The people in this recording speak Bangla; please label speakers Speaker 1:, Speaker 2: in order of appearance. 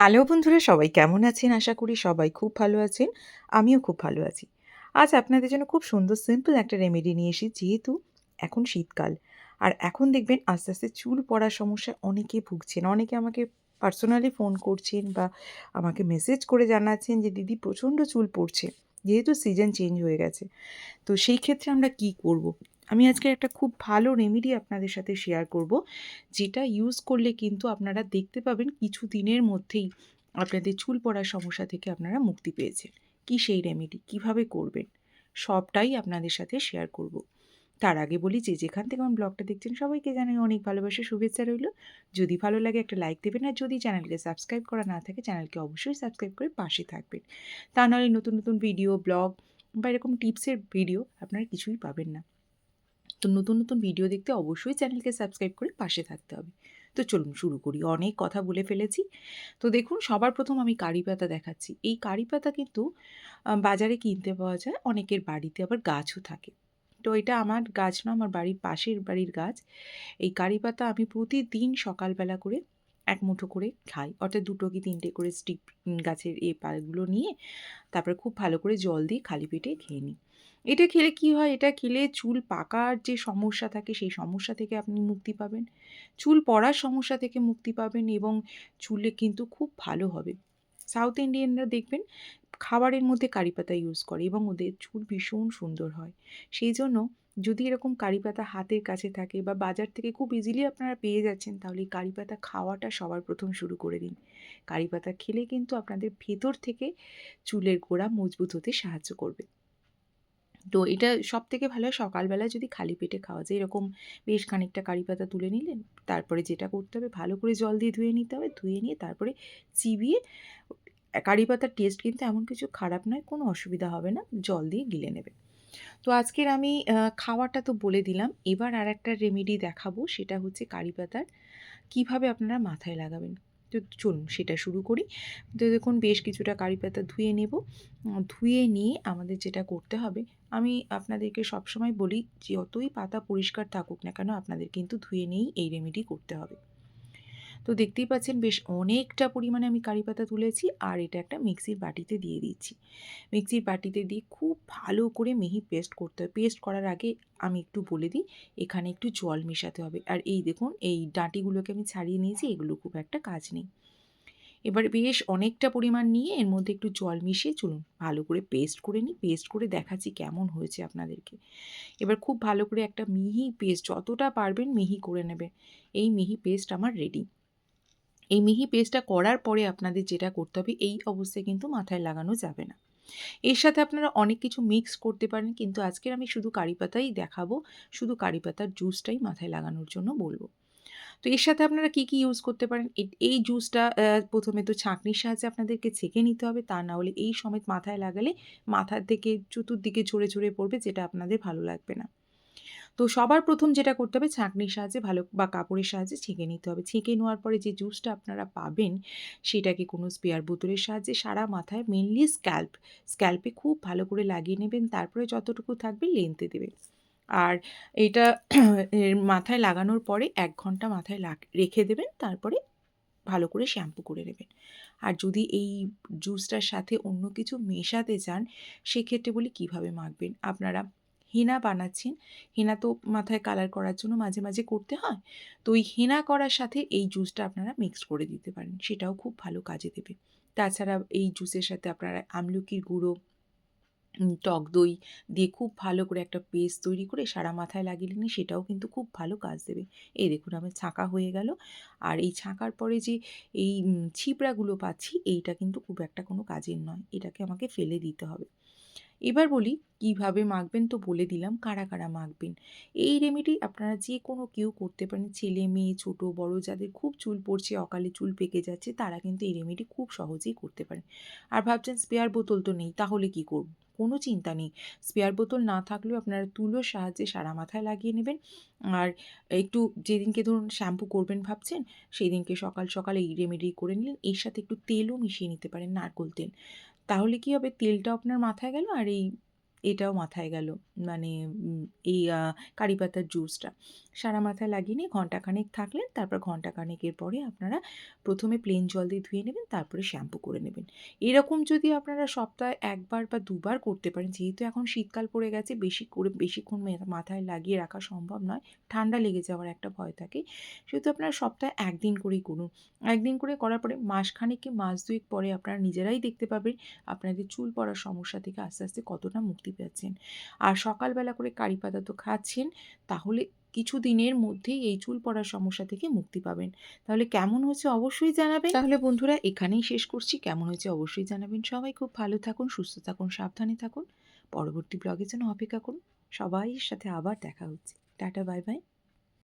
Speaker 1: হ্যালো বন্ধুরা সবাই কেমন আছেন? আশা করি সবাই খুব ভালো আছেন। আমিও খুব ভালো আছি। আজ আপনাদের জন্য খুব সুন্দর সিম্পল একটা রেমেডি নিয়ে এসেছি যেহেতু এখন শীতকাল। আর এখন দেখবেন আস্তে, আস্তে চুল পড়ার সমস্যায় অনেকে ভুগছেন। অনেকে আমাকে পার্সোনালি ফোন করছেন বা আমাকে মেসেজ করে জানাচ্ছেন যে দিদি প্রচণ্ড চুল পড়ছে। যেহেতু সিজন চেঞ্জ হয়ে গেছে। তো সেই ক্ষেত্রে আমরা কি করব? আমি আজকে একটা খুব ভালো রেমেডি আপনাদের সাথে শেয়ার করব, যেটা ইউজ করলে কিন্তু আপনারা দেখতে পাবেন কিছু দিনের মধ্যেই আপনাদের চুল পড়ার সমস্যা থেকে আপনারা মুক্তি পেয়েছেন। কি সেই রেমেডি কীভাবে করবেন? সবটাই আপনাদের সাথে শেয়ার করব। তার আগে বলি যে যেখান থেকে আমার ব্লগটা দেখছেন, সবাইকে জানাই অনেক ভালোবাসা, শুভেচ্ছা রইল। যদি ভালো লাগে একটা লাইক দেবেন, আর যদি চ্যানেলকে সাবস্ক্রাইব করা না থাকে, চ্যানেলকে অবশ্যই সাবস্ক্রাইব করে পাশে থাকবেন। তা নাহলে নতুন নতুন ভিডিও ব্লগ বা এরকম টিপসের ভিডিও আপনারা কিছুই পাবেন না। তো নতুন নতুন ভিডিও দেখতে অবশ্যই চ্যানেলকে সাবস্ক্রাইব করে পাশে থাকতে হবে। তো চলুন শুরু করি, অনেক কথা বলে ফেলেছি। তো দেখুন, সবার প্রথম আমি কারি পাতা দেখাচ্ছি। এই কারি পাতা কিন্তু বাজারে কিনতে পাওয়া যায়, অনেকের বাড়িতে আবার গাছও থাকে। তো এটা আমার গাছ না, আমার বাড়ির পাশের বাড়ির গাছ। এই কারি পাতা আমি প্রতিদিন সকালবেলা করে এক মুঠো করে খাই। অর্থাৎ দুটো কি তিনটে করে স্টিক গাছের এ পাগুলো নিয়ে, তারপরে খুব ভালো করে জল দিয়ে খালি পেটে খেয়ে নিই। এটা খেলে কি হয়? এটা খেলে চুল পাকার যে সমস্যা থাকে, সেই সমস্যা থেকে আপনি মুক্তি পাবেন। চুল পড়ার সমস্যা থেকে মুক্তি পাবেন এবং চুলে কিন্তু খুব ভালো হবে। সাউথ ইন্ডিয়ানরা দেখবেন খাবারের মধ্যে কারি পাতা ইউজ করে এবং ওদের চুল ভীষণ সুন্দর হয়। সেই জন্য যদি এরকম কারি পাতা হাতের কাছে থাকে বা বাজার থেকে খুব ইজিলি আপনারা পেয়ে যাচ্ছেন, তাহলে এই কারি পাতা খাওয়াটা সবার প্রথম শুরু করে দিন। কারি পাতা খেলে কিন্তু আপনাদের ভেতর থেকে চুলের গোড়া মজবুত হতে সাহায্য করবে। তো এটা সব থেকে ভালো সকালবেলা যদি খালি পেটে খাওয়া যায়, এরকম বেশ খানিকটা কারি পাতা তুলে নিলেন, তারপরে যেটা করতে হবে ভালো করে জল দিয়ে ধুয়ে নিতে হবে, ধুয়ে নিয়ে তারপরে চিবিয়ে কারি পাতার টেস্ট কিন্তু এমন কিছু খারাপ নয়, কোনো অসুবিধা হবে না, জল দিয়ে গিলে নেবে। তো আজকের আমি খাওয়াটা তো বলে দিলাম, এবার আর একটা রেমেডি দেখাবো, সেটা হচ্ছে কারি পাতার কীভাবে আপনারা মাথায় লাগাবেন। তো চলুন সেটা শুরু করি। তো দেখুন বেশ কিছুটা কারি পাতা ধুয়ে নেব, ধুয়ে নিয়ে আমাদের যেটা করতে হবে আমি আপনাদেরকে সবসময় বলি, যতই পাতা পরিষ্কার থাকুক না কেন, আপনাদের কিন্তু ধুয়ে নিয়েই এই রেমেডি করতে হবে। তো দেখতেই পাচ্ছেন, বেশ অনেকটা পরিমাণে আমি কারি পাতা তুলেছি আর এটা একটা মিক্সির বাটিতে দিয়ে দিচ্ছি। মিক্সির বাটিতে দিয়ে খুব ভালো করে মিহি পেস্ট করতে হবে। পেস্ট করার আগে আমি একটু বলে দিই, এখানে একটু জল মেশাতে হবে। আর এই দেখুন, এই ডাঁটিগুলোকে আমি ছাড়িয়ে নিয়েছি, এগুলো খুব একটা কাজ নেই। এবার বেশ অনেকটা পরিমাণ নিয়ে এর মধ্যে একটু জল মিশিয়ে চলুন, ভালো করে পেস্ট করে নিই পেস্ট করে দেখাচ্ছি কেমন হয়েছে আপনাদেরকে। এবার খুব ভালো করে একটা মিহি পেস্ট যতটা পারবেন মিহি করে নেবে এই মিহি পেস্ট আমার রেডি এই মিহি পেস্টটা করার পরে আপনাদের যেটা করতে হবে, এই অবস্থায় কিন্তু মাথায় লাগানো যাবে না। এর সাথে আপনারা অনেক কিছু মিক্স করতে পারেন, কিন্তু আজকের আমি শুধু কারি পাতাই দেখাবো, শুধু কারি পাতার জুসটাই মাথায় লাগানোর জন্য বলব। তো এর সাথে আপনারা কি কি ইউজ করতে পারেন? এই জুসটা প্রথমে তো ছাঁকনির সাহায্যে আপনাদেরকে ছেঁকে নিতে হবে, তা না হলে এই সমেত মাথায় লাগালে মাথার থেকে চতুর্দিকে ঝরে ঝরে পড়বে, যেটা আপনাদের ভালো লাগবে না। তো সবার প্রথম যেটা করতে হবে ছাঁকনির সাহায্যে ভালো বা কাপড়ের সাহায্যে ছেঁকে নিতে হবে। ছেঁকে নেওয়ার পরে যে জুসটা আপনারা পাবেন, সেটাকে কোনো স্পেয়ার বোতলের সাহায্যে সারা মাথায় মেনলি স্ক্যাল্প স্ক্যাল্পে খুব ভালো করে লাগিয়ে নেবেন, তারপরে যতটুকু থাকবে লেনতে দেবেন। আর এটা মাথায় লাগানোর পরে এক ঘণ্টা মাথায় রেখে দেবেন, তারপরে ভালো করে শ্যাম্পু করে নেবেন। আর যদি এই জুসটার সাথে অন্য কিছু মেশাতে চান, সেক্ষেত্রে বলি কীভাবে মাখবেন? আপনারা হেনা বানাচ্ছেন, হেনা তো মাথায় কালার করার জন্য মাঝে মাঝে করতে হয়, তো ওই হেনা করার সাথে এই জুসটা আপনারা মিক্সড করে দিতে পারেন, সেটাও খুব ভালো কাজে দেবে। তাছাড়া এই জুসের সাথে আপনারা আমলকির গুঁড়ো টক দই দিয়ে খুব ভালো করে একটা পেস্ট তৈরি করে সারা মাথায় লাগিয়ে নিন সেটাও কিন্তু খুব ভালো কাজ দেবে। এই দেখুন আমার ছাঁকা হয়ে গেল। আর এই ছাঁকার পরে যে এই ছিপড়াগুলো পাচ্ছি, এইটা কিন্তু খুব একটা কোনো কাজের নয়। এটাকে আমাকে ফেলে দিতে হবে। এবার বলি, কীভাবে মাখবেন তো বলে দিলাম, কারা কারা মাখবেন? এই রেমেডি আপনারা যে কোনো কেউ করতে পারেন। ছেলে, মেয়ে, ছোট, বড় যাদের খুব চুল পড়ছে, অকালে চুল পেকে যাচ্ছে, তারা কিন্তু এই রেমেডি খুব সহজেই করতে পারেন। আর ভাবছেন স্পেয়ার বোতল তো নেই, তাহলে কি করব? কোনো চিন্তা নেই। স্পেয়ার বোতল না থাকলেও আপনারা তুলোর সাহায্যে সারা মাথায় লাগিয়ে নেবেন। আর একটু যেদিনকে ধরুন শ্যাম্পু করবেন ভাবছেন সেই দিনকে সকাল সকাল এই রেমেডি করে নিলেন। এর সাথে একটু তেলও মিশিয়ে নিতে পারেন নারকোল তেল। তাহলে কি হবে? তেলটাও আপনার মাথায় গেল আর এই এটাও মাথায় গেল। মানে এই কারি পাতার জুসটা সারা মাথায় লাগিয়ে নিয়ে ঘন্টাখানেক থাকলেন, তারপর ঘন্টাখানেকের পরে আপনারা প্রথমে প্লেন জল দিয়ে ধুয়ে নেবেন, তারপরে শ্যাম্পু করে নেবেন। এরকম যদি আপনারা সপ্তাহে একবার বা দুবার করতে পারেন, যেহেতু এখন শীতকাল পড়ে গেছে, বেশি করে, বেশিক্ষণ মাথায় লাগিয়ে রাখা সম্ভব নয়, ঠান্ডা লেগে যাওয়ার একটা ভয় থাকে, সেহেতু আপনারা সপ্তাহে একদিন করেই করুন। একদিন করে করার পরে মাসখানেক কি মাস দুয়েক পরে আপনারা নিজেরাই দেখতে পাবেন, আপনাদের চুল পড়ার সমস্যা থেকে আস্তে আস্তে কতটা মুক্তি পাচ্ছেন। আর সকালবেলা করে কারি পাতা তো খাচ্ছেন, তাহলে কিছু দিনের মধ্যেই এই চুল পড়ার সমস্যা থেকে মুক্তি পাবেন। তাহলে কেমন হয়েছে অবশ্যই জানাবেন। তাহলে বন্ধুরা এখানেই শেষ করছি। কেমন হয়েছে অবশ্যই জানাবেন সবাই। খুব ভালো থাকুন, সুস্থ থাকুন, সাবধানে থাকুন। পরবর্তী ব্লগে যেন অপেক্ষা করুন। সবাইয়ের সাথে আবার দেখা হচ্ছে। Tata, bye bye.